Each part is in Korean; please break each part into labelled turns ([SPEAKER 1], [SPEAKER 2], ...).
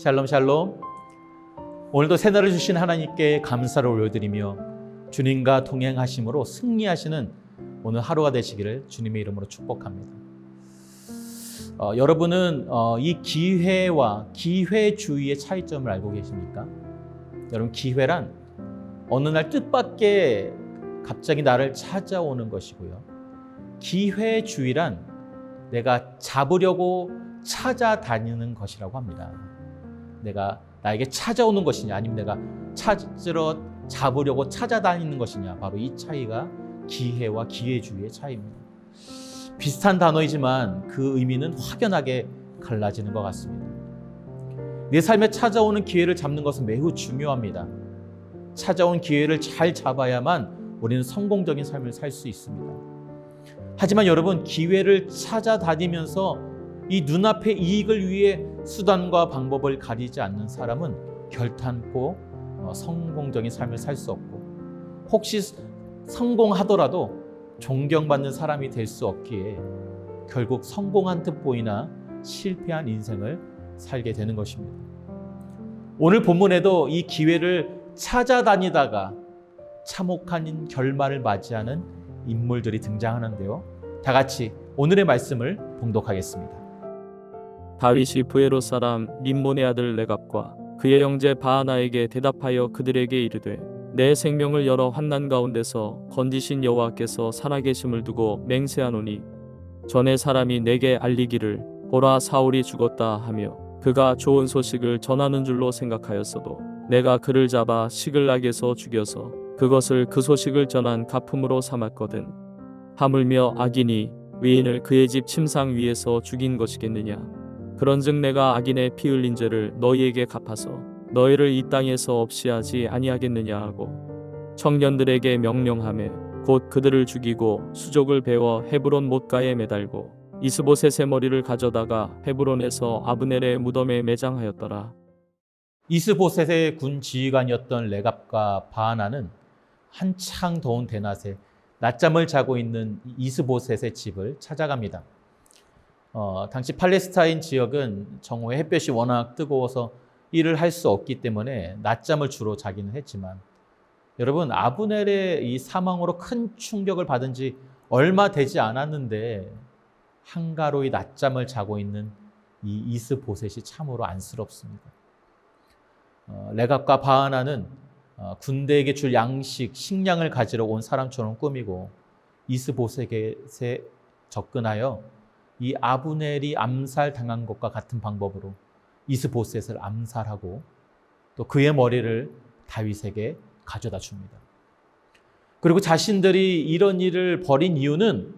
[SPEAKER 1] 샬롬 샬롬. 오늘도 새날을 주신 하나님께 감사를 올려드리며 주님과 동행하심으로 승리하시는 오늘 하루가 되시기를 주님의 이름으로 축복합니다. 어, 여러분은 어, 이 기회와 기회주의의 차이점을 알고 계십니까? 여러분 기회란 어느 날 뜻밖의 갑자기 나를 찾아오는 것이고요. 기회주의란 내가 잡으려고 찾아다니는 것이라고 합니다. 내가 나에게 찾아오는 것이냐 아니면 내가 찾으러 잡으려고 찾아다니는 것이냐 바로 이 차이가 기회와 기회주의의 차이입니다. 비슷한 단어이지만 그 의미는 확연하게 갈라지는 것 같습니다. 내 삶에 찾아오는 기회를 잡는 것은 매우 중요합니다. 찾아온 기회를 잘 잡아야만 우리는 성공적인 삶을 살 수 있습니다. 하지만 여러분 기회를 찾아다니면서 이 눈앞의 이익을 위해 수단과 방법을 가리지 않는 사람은 결탄코 어, 성공적인 삶을 살 수 없고 혹시 성공하더라도 존경받는 사람이 될 수 없기에 결국 성공한 듯 보이나 실패한 인생을 살게 되는 것입니다. 오늘 본문에도 이 기회를 찾아다니다가 참혹한 결말을 맞이하는 인물들이 등장하는데요. 다 같이 오늘의 말씀을 봉독하겠습니다.
[SPEAKER 2] 다윗이 부에로 사람 림몬의 아들 레갑과 그의 형제 바하나에게 대답하여 그들에게 이르되 내 생명을 여러 환난 가운데서 건지신 여호와께서 살아계심을 두고 맹세하노니 전에 사람이 내게 알리기를 보라 사울이 죽었다 하며 그가 좋은 소식을 전하는 줄로 생각하였어도 내가 그를 잡아 시글락에서 죽여서 그것을 그 소식을 전한 가품으로 삼았거든. 하물며 악인이 위인을 그의 집 침상 위에서 죽인 것이겠느냐 그런즉 내가 악인의 피 흘린 죄를 너희에게 갚아서 너희를 이 땅에서 없이 하지 아니하겠느냐 하고 청년들에게 명령하매 곧 그들을 죽이고 수족을 베어 헤브론 못가에 매달고 이스보셋의 머리를 가져다가 헤브론에서 아브넬의 무덤에 매장하였더라.
[SPEAKER 1] 이스보셋의 군 지휘관이었던 레갑과 바하나는 한창 더운 대낮에 낮잠을 자고 있는 이스보셋의 집을 찾아갑니다. 어, 당시 팔레스타인 지역은 정오에 햇볕이 워낙 뜨거워서 일을 할 수 없기 때문에 낮잠을 주로 자기는 했지만 여러분 아브넬의 이 사망으로 큰 충격을 받은 지 얼마 되지 않았는데 한가로이 낮잠을 자고 있는 이 이스보셋이 참으로 안쓰럽습니다. 어, 레갑과 바하나는 어, 군대에게 줄 양식, 식량을 가지러 온 사람처럼 꾸미고 이스보셋에 접근하여 이 아브넬이 암살 당한 것과 같은 방법으로 이스보셋을 암살하고 또 그의 머리를 다윗에게 가져다 줍니다. 그리고 자신들이 이런 일을 벌인 이유는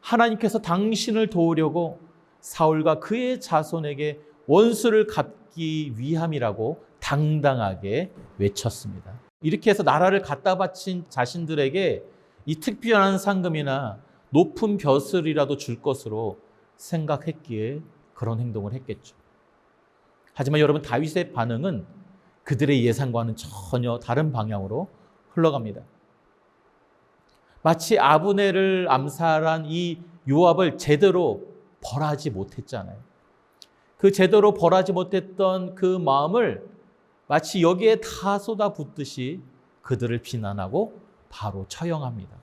[SPEAKER 1] 하나님께서 당신을 도우려고 사울과 그의 자손에게 원수를 갚기 위함이라고 당당하게 외쳤습니다. 이렇게 해서 나라를 갖다 바친 자신들에게 이 특별한 상금이나 높은 벼슬이라도 줄 것으로 생각했기에 그런 행동을 했겠죠. 하지만 여러분 다윗의 반응은 그들의 예상과는 전혀 다른 방향으로 흘러갑니다. 마치 아브넬을 암살한 이 요압을 제대로 벌하지 못했잖아요. 그 제대로 벌하지 못했던 그 마음을 마치 여기에 다 쏟아붓듯이 그들을 비난하고 바로 처형합니다.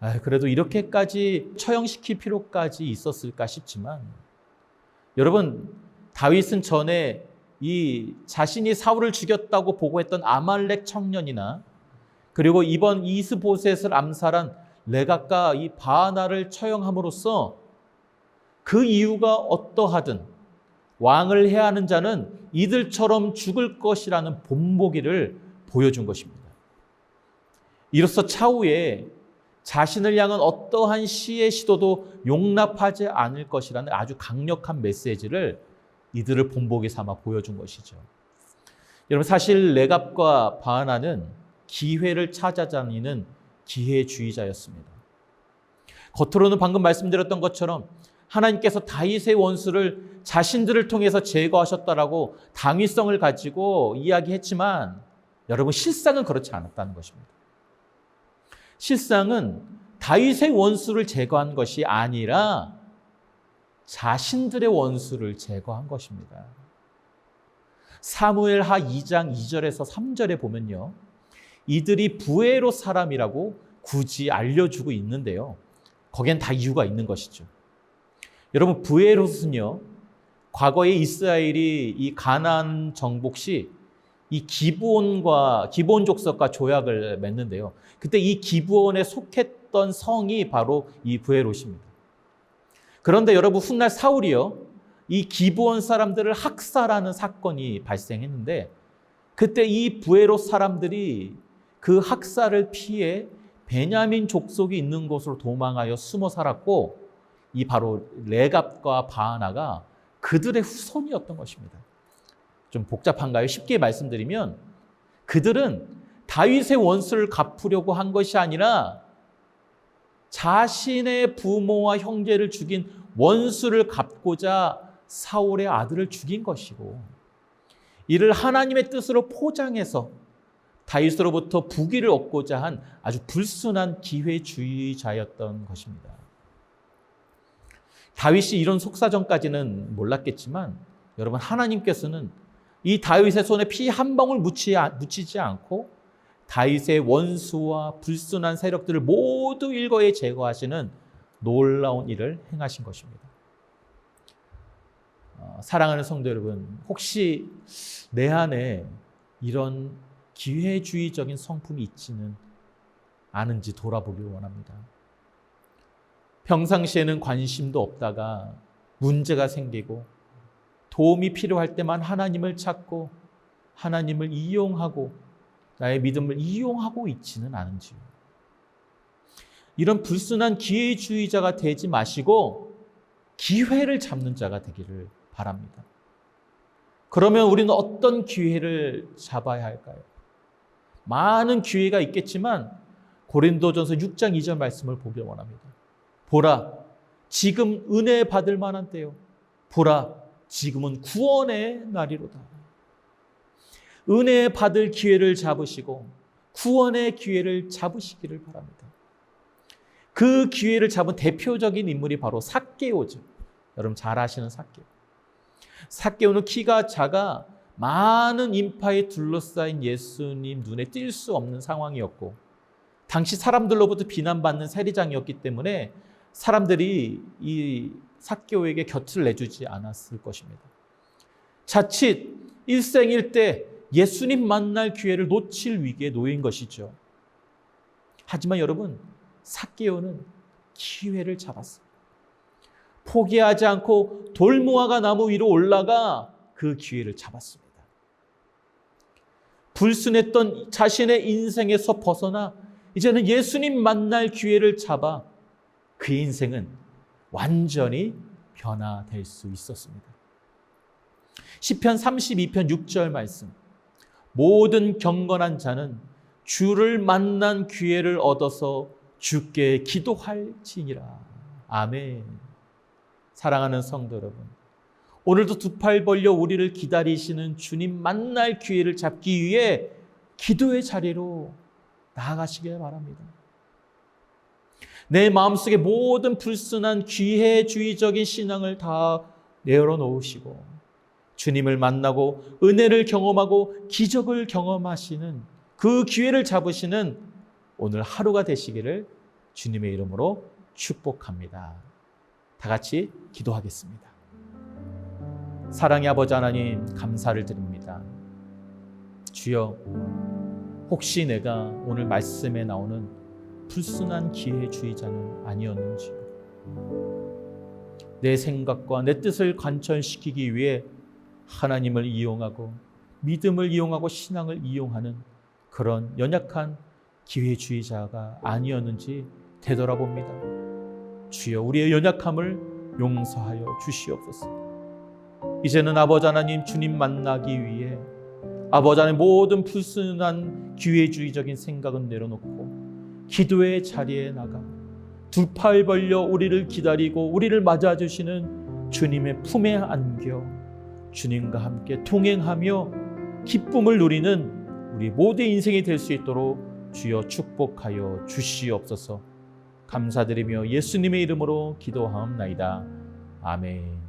[SPEAKER 1] 아, 그래도 이렇게까지 처형시킬 필요까지 있었을까 싶지만 여러분 다윗은 전에 이 자신이 사울을 죽였다고 보고했던 아말렉 청년이나 그리고 이번 이스보셋을 암살한 레갑과 이 바하나를 처형함으로써 그 이유가 어떠하든 왕을 해야 하는 자는 이들처럼 죽을 것이라는 본보기를 보여준 것입니다. 이로써 차후에 자신을 향한 어떠한 시의 시도도 용납하지 않을 것이라는 아주 강력한 메시지를 이들을 본보기 삼아 보여준 것이죠. 여러분 사실 레갑과 바하나는 기회를 찾아다니는 기회주의자였습니다. 겉으로는 방금 말씀드렸던 것처럼 하나님께서 다윗의 원수를 자신들을 통해서 제거하셨다라고 당위성을 가지고 이야기했지만 여러분 실상은 그렇지 않았다는 것입니다. 실상은 다윗의 원수를 제거한 것이 아니라 자신들의 원수를 제거한 것입니다. 사무엘하 2장 2절에서 3절에 보면요. 이들이 부에로 사람이라고 굳이 알려주고 있는데요. 거기엔 다 이유가 있는 것이죠. 여러분 부에롯은요. 과거에 이스라엘이 이 가나안 정복 시 이 기브온과 기브온 족속과 조약을 맺는데요. 그때 이 기브온에 속했던 성이 바로 이 부에롯입니다. 그런데 여러분 훗날 사울이요. 이 기브온 사람들을 학살하는 사건이 발생했는데 그때 이 부에롯 사람들이 그 학살을 피해 베냐민 족속이 있는 곳으로 도망하여 숨어 살았고 이 바로 레갑과 바하나가 그들의 후손이었던 것입니다. 좀 복잡한가요? 쉽게 말씀드리면 그들은 다윗의 원수를 갚으려고 한 것이 아니라 자신의 부모와 형제를 죽인 원수를 갚고자 사울의 아들을 죽인 것이고 이를 하나님의 뜻으로 포장해서 다윗으로부터 부귀를 얻고자 한 아주 불순한 기회주의자였던 것입니다. 다윗이 이런 속사정까지는 몰랐겠지만 여러분 하나님께서는 이 다윗의 손에 피 한 방울 묻히지 않고 다윗의 원수와 불순한 세력들을 모두 일거에 제거하시는 놀라운 일을 행하신 것입니다. 어, 사랑하는 성도 여러분, 혹시 내 안에 이런 기회주의적인 성품이 있지는 않은지 돌아보길 원합니다. 평상시에는 관심도 없다가 문제가 생기고 도움이 필요할 때만 하나님을 찾고 하나님을 이용하고 나의 믿음을 이용하고 있지는 않은지요. 이런 불순한 기회주의자가 되지 마시고 기회를 잡는 자가 되기를 바랍니다. 그러면 우리는 어떤 기회를 잡아야 할까요? 많은 기회가 있겠지만 고린도전서 6장 2절 말씀을 보길 원합니다. 보라, 지금 은혜 받을 만한 때요. 보라, 지금은 구원의 날이로다. 은혜 받을 기회를 잡으시고 구원의 기회를 잡으시기를 바랍니다. 그 기회를 잡은 대표적인 인물이 바로 삭개오죠. 여러분 잘 아시는 삭개오. 삭개오는 키가 작아 많은 인파에 둘러싸인 예수님 눈에 띌 수 없는 상황이었고 당시 사람들로부터 비난받는 세리장이었기 때문에 사람들이 이 삭개오에게 곁을 내주지 않았을 것입니다. 자칫 일생일대 예수님 만날 기회를 놓칠 위기에 놓인 것이죠. 하지만 여러분, 삭개오는 기회를 잡았어요. 포기하지 않고 돌무화과 나무 위로 올라가 그 기회를 잡았습니다. 불순했던 자신의 인생에서 벗어나 이제는 예수님 만날 기회를 잡아 그 인생은 완전히 변화될 수 있었습니다. 시편 32편 6절 말씀. 모든 경건한 자는 주를 만난 기회를 얻어서 주께 기도할지니라. 아멘. 사랑하는 성도 여러분. 오늘도 두 팔 벌려 우리를 기다리시는 주님 만날 기회를 잡기 위해 기도의 자리로 나아가시길 바랍니다. 내 마음속에 모든 불순한 기회주의적인 신앙을 다 내어놓으시고 주님을 만나고 은혜를 경험하고 기적을 경험하시는 그 기회를 잡으시는 오늘 하루가 되시기를 주님의 이름으로 축복합니다. 다 같이 기도하겠습니다. 사랑의 아버지 하나님 감사를 드립니다. 주여 혹시 내가 오늘 말씀에 나오는 불순한 기회주의자는 아니었는지 내 생각과 내 뜻을 관철시키기 위해 하나님을 이용하고 믿음을 이용하고 신앙을 이용하는 그런 연약한 기회주의자가 아니었는지 되돌아봅니다. 주여 우리의 연약함을 용서하여 주시옵소서. 이제는 아버지 하나님 주님 만나기 위해 아버지 하나님 모든 불순한 기회주의적인 생각은 내려놓고 기도의 자리에 나가 두팔 벌려 우리를 기다리고 우리를 맞아주시는 주님의 품에 안겨 주님과 함께 동행하며 기쁨을 누리는 우리 모두의 인생이 될 수 있도록 주여 축복하여 주시옵소서 감사드리며 예수님의 이름으로 기도하옵나이다. 아멘.